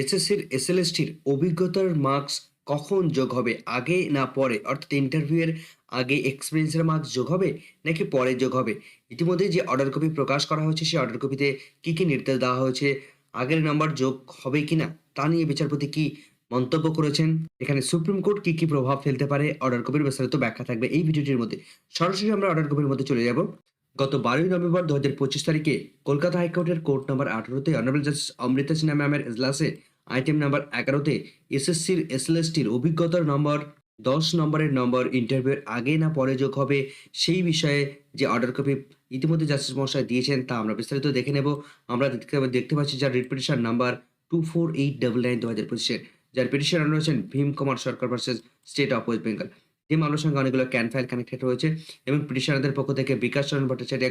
এসএসসির এসএলএসটির অভিজ্ঞতার মার্কস কখন যোগ হবে? আগে না পরে? অর্থাৎ ইন্টারভিউয়ের আগে এক্সপিরিয়েন্সের মার্কস যোগ হবে নাকি পরে যোগ হবে? ইতিমধ্যে যে অর্ডার কপি প্রকাশ করা হয়েছে সেই অর্ডার কপিতে কি, কি নির্দেশ দেওয়া হয়েছে? আগের নাম্বার যোগ হবে কি না তা নিয়ে বিচারপতি কি মন্তব্য করেছেন? এখানে সুপ্রিম কোর্ট কি, কি প্রভাব ফেলতে পারে? অর্ডার কপির বিস্তারিত ব্যাখ্যা থাকবে এই ভিডিওটির মধ্যে। সরাসরি আমরা অর্ডার কপির মধ্যে চলে যাব। গত ১২ই নভেম্বর ২০২৫ তারিখে কলকাতা হাইকোর্টের কোর্ট নম্বর ১৮ তে অনারেবল জাস্টিস অমৃতা সিনহা ম্যামের এজলাসে আইটেম নাম্বার ১১ তে এসএসসির এসএলএসটির অভিজ্ঞতার নম্বর ১০ নম্বরের নম্বর ইন্টারভিউয়ের আগে না পরে যোগ হবে সেই বিষয়ে যে অর্ডার কপি ইতিমধ্যে জাস্টিস মহাশয় দিয়েছেন তা আমরা বিস্তারিত দেখে নেব। আমরা দেখতে পাচ্ছি যার রিট পিটিশন নাম্বার 24899 এর যার পিটিশনার রয়েছেন Bhim Kumar Sarkar versus state of West Bengal. এই মামলার সঙ্গে অনেকগুলো ক্যান ফাইল কানেক্টেড রয়েছে এবং পিটিশনারদের পক্ষ থেকে বিকাশ চরণ ভট্টাচার্য,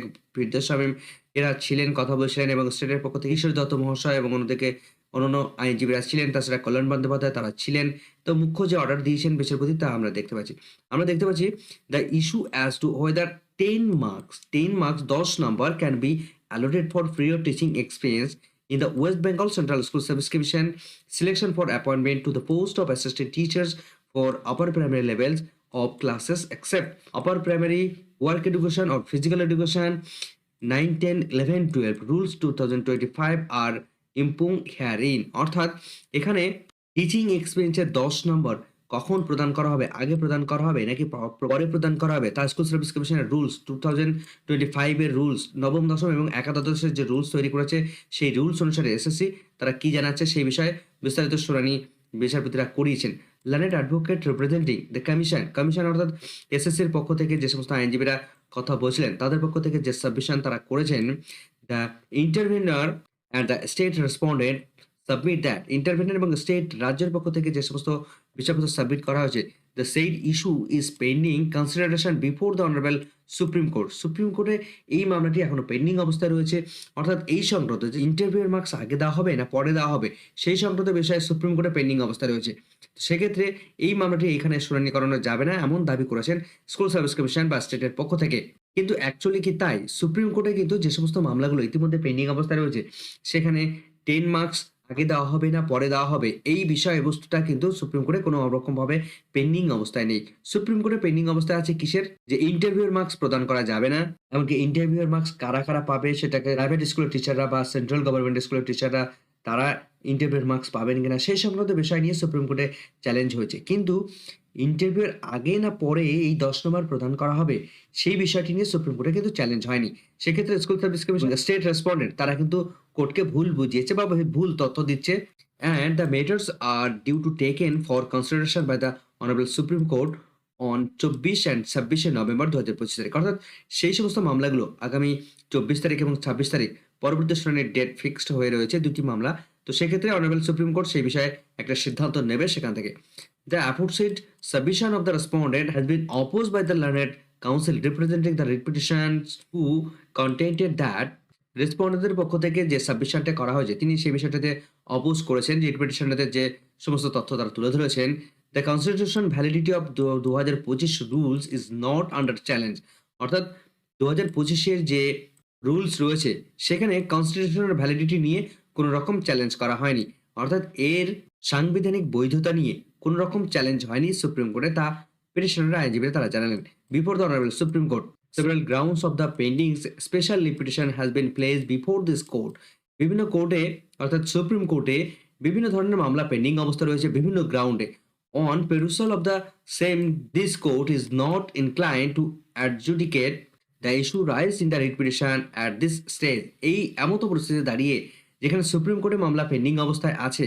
শামীম এরা ছিলেন, কথা বলছিলেন এবং স্টেটের পক্ষ থেকে ঈশ্বর দত্ত মহাশয় এবং অন্যদিকে অন্যান্য আইনজীবীরা ছিলেন। তাছাড়া কল্যাণ বন্দ্যোপাধ্যায় তারা ছিলেন। তো মুখ্য যে অর্ডার দিয়েছেন বিচারপতি তা আমরা দেখতে পাচ্ছি। আমরা দেখতে পাচ্ছি the issue as to whether 10 marks 10 marks ১০ number can be allotted for prior teaching experience in the West Bengal Central School Service Commission selection for appointment to the post of assistant teachers for upper primary levels of classes except upper primary work education or physical education 9, 10, 11, 12 rules 2025 are impugned herein অর্থাৎ এখানে teaching এক্সপেরিয়েন্সের ১০ নম্বর কখন প্রদান করা হবে? আগে প্রদান করা হবে নাকি পরে প্রদান করা হবে? তা স্কুল সার্ভিস কমিশনের রুলস 2025 এর রুলস নবম, দশম এবং একাদশের যে রুলস তৈরি করেছে সেই রুলস অনুসারে এসএসসি তারা কি জানাচ্ছে সেই বিষয়ে বিস্তারিত শুনানি বিচারপতিরা করিয়েছেন। Learned advocate representing the commission, commission অর্থাৎ এসএসসির পক্ষ থেকে যে সমস্ত আইনজীবীরা কথা বলছিলেন তাদের পক্ষ থেকে যে সাবমিশন তারা করেছেন the intervener and the state respondent submit that intervener এবং স্টেট রাজ্যের পক্ষ থেকে যে সমস্ত বিষয়পত্র সাবমিট করা হয়েছে the said issue is pending consideration before the honourable Supreme Court Supreme কোর্টে এই মামলাটি এখনও পেন্ডিং অবস্থায় রয়েছে। অর্থাৎ এই সংক্রান্ত যে ইন্টারভিউয়ের মার্কস আগে দেওয়া হবে না পরে দেওয়া হবে, সেই সংক্রান্ত বিষয়ে সুপ্রিম কোর্টে পেন্ডিং অবস্থায় রয়েছে। সেক্ষেত্রে এই মামলাটি এখানে শুনানি করানো যাবে না এমন দাবি করেছেন স্কুল সার্ভিস কমিশন বা স্টেটের পক্ষ থেকে। কিন্তু অ্যাকচুয়ালি কি তাই? সুপ্রিম কোর্টে কিন্তু যে সমস্ত মামলাগুলো ইতিমধ্যে পেন্ডিং অবস্থায় রয়েছে, সেখানে টেন মার্কস আগে দেওয়া হবে না, পরে দেওয়া হবে। এই বিষয়বস্তুটা কিন্তু সুপ্রিম কোর্টে কোনো রকমভাবে পেন্ডিং অবস্থায় নেই। সুপ্রিম কোর্টে পেন্ডিং অবস্থায় আছে কিসের? যে ইন্টারভিউর মার্কস প্রদান করা যাবে না। এমনকি ইন্টারভিউর মার্কস কারা কারা পাবে সেটাকে প্রাইভেট স্কুলের টিচাররা বা সেন্ট্রাল গভর্নমেন্ট স্কুলের টিচাররা তারা ইন্টারভিউর মার্কস পাবেন কিনা সেই সংক্রান্ত বিষয় নিয়ে সুপ্রিম কোর্টে চ্যালেঞ্জ হয়েছে। কিন্তু ইন্টারভিউয়ের আগে না পরে এই দশ নম্বর প্রদান করা হবে, সেই বিষয়টি নিয়ে সুপ্রিম কোর্টে কিন্তু চ্যালেঞ্জ হয়নি। সেক্ষেত্রে School Service Commission state respondent তারা কিন্তু কোর্টকে ভুল বুঝিয়েছে বা ভুল তথ্য দিচ্ছে। And the matters are due to taken for consideration by the honourable Supreme Court on চব্বিশ অ্যান্ড ছাব্বিশে নভেম্বর দু হাজার পঁচিশ তারিখ। অর্থাৎ সেই সমস্ত মামলাগুলো আগামী চব্বিশ তারিখ এবং ছাব্বিশ তারিখ পরবর্তী শুনানির ডেট ফিক্সড হয়ে রয়েছে দুটি মামলা। তো সেক্ষেত্রে অনারেবল সুপ্রিম কোর্ট সেই বিষয়ে একটা সিদ্ধান্ত নেবে সেখান থেকে। The aforesaid submission of the respondent has been oppose by the learned counsel representing the petitioners who contended that রেসপন্ডেন্টদের পক্ষ থেকে যে সাবমিশনটা করা হয়েছে, তিনি সেই বিষয়টাতে অপোজ করেছেন যে রিপিটিশনটাতে যে সমস্ত তথ্য তারা তুলে ধরেছেন। দ্য কনস্টিটিউশন ভ্যালিডিটি অফ দু হাজার পঁচিশ rules is not under challenge অর্থাৎ দু হাজার পঁচিশের যে রুলস রয়েছে, সেখানে কনস্টিটিউশনের ভ্যালিডিটি নিয়ে কোনো রকম চ্যালেঞ্জ করা হয়নি। অর্থাৎ এর সাংবিধানিক বৈধতা নিয়ে কোনো রকম চ্যালেঞ্জ হয়নি সুপ্রিম কোর্টে, তা পিটিশনাররা আইনজীবীরা তারা জানালেন। Before the honourable Supreme Court several grounds of the pending special petition has been placed before this court. বিভিন্ন কোর্টে অর্থাৎ সুপ্রিম কোর্টে বিভিন্ন ধরনের মামলা পেন্ডিং অবস্থা রয়েছে বিভিন্ন গ্রাউন্ডে on perusal of the same this court is not incline to adjudicate the issue raise in the petition at this stage এই এমতো পরিস্থিতিতে দাঁড়িয়ে যেখানে সুপ্রিম কোর্টে মামলা পেন্ডিং অবস্থায় আছে,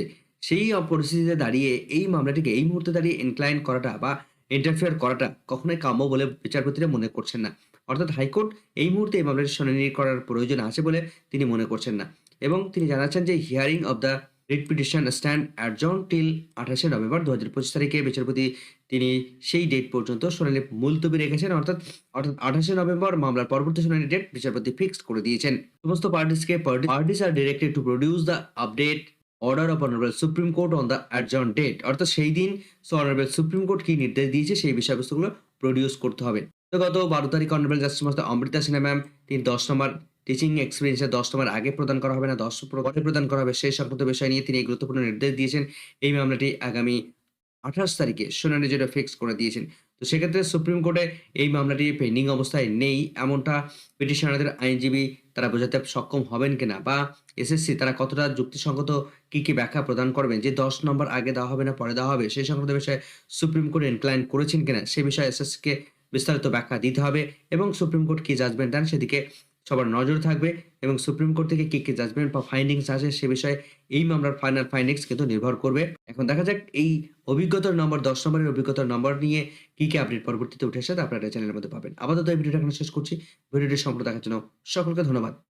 সেই পরিস্থিতিতে দাঁড়িয়ে এই মামলাটিকে এই মুহূর্তে দাঁড়িয়ে ইনক্লাইন করাটা বা ইন্টারফেয়ার করাটা কখনোই কাম্য বলে বিচারপতিরা মনে করছেন না। অর্থাৎ হাইকোর্ট এই মুহূর্তে এই মামলাটি শুনানি করার প্রয়োজন আছে বলে তিনি মনে করছেন না। এবং তিনি জানাচ্ছেন যে hearing of the writ petition stand adjourn till আঠাশে নভেম্বর দু হাজার পঁচিশ তারিখে বিচারপতি তিনি সেই ডেট পর্যন্ত শুনানি মুলতবি রেখেছেন। অর্থাৎ অর্থাৎ আঠাশে নভেম্বর মামলার পরবর্তী শুনানি ডেট বিচারপতি ফিক্সড করে দিয়েছেন। সমস্ত পার্টিসকে parties are directed to produce the update order of honourable Supreme Court on the adjourn date অর্থাৎ সেই দিন সো অনারেবল সুপ্রিম কোর্ট কি নির্দেশ দিয়েছে সেই বিষয়বস্তুগুলো প্রডিউস করতে হবে। তো গত বারো তারিখ honourable justice master Amrita Sinha ma'am তিনি দশ নম্বর টিচিং এক্সপিরিয়েন্সের ১০ নম্বর আগে প্রদান করা হবে না ১০ পরে প্রদান করা হবে সেই সংক্রান্ত বিষয় নিয়ে তিনি গুরুত্বপূর্ণ নির্দেশ দিয়েছেন। এই মামলাটি আগামী ২৮ তারিখে শুনানির জন্য ফিক্স করে দিয়েছেন। তো সেক্ষেত্রে সুপ্রিম কোর্টে এই মামলাটি পেন্ডিং অবস্থায় নেই এমনটা পিটিশনারদের আইনজীবী তারা বোঝাতে সক্ষম হবেন কিনা বা এসএসসি তারা কতটা যুক্তিসঙ্গত কি, কি ব্যাখ্যা প্রদান করবেন যে ১০ নম্বর আগে দেওয়া হবে না পরে দেওয়া হবে সেই সংক্রান্ত বিষয়ে সুপ্রিম কোর্ট ইনক্লাইন করেছেন কিনা সে বিষয়ে এসএসসিকে বিস্তারিত ব্যাখ্যা দিতে হবে এবং সুপ্রিম কোর্ট কি জাজমেন্ট দেন সেদিকে সবার নজর থাকবে এবং সুপ্রিম কোর্ট থেকে কি, কি জাজমেন্ট বা ফাইন্ডিংস আসে সে বিষয়ে এই মামলার ফাইনাল ফাইন্ডিংস কিন্তু নির্ভর করবে। এখন দেখা যাক এই অভিজ্ঞতার নম্বর ১০ নম্বরের অভিজ্ঞতার নম্বর নিয়ে কি, কি আপডেট পরবর্তীতে উঠে আসে আপনারা চ্যানেলের মধ্যে পাবেন। আপাতত এই ভিডিওটা এখন শেষ করছি। ভিডিওটি সম্পর্কে দেখার জন্য সকলকে ধন্যবাদ।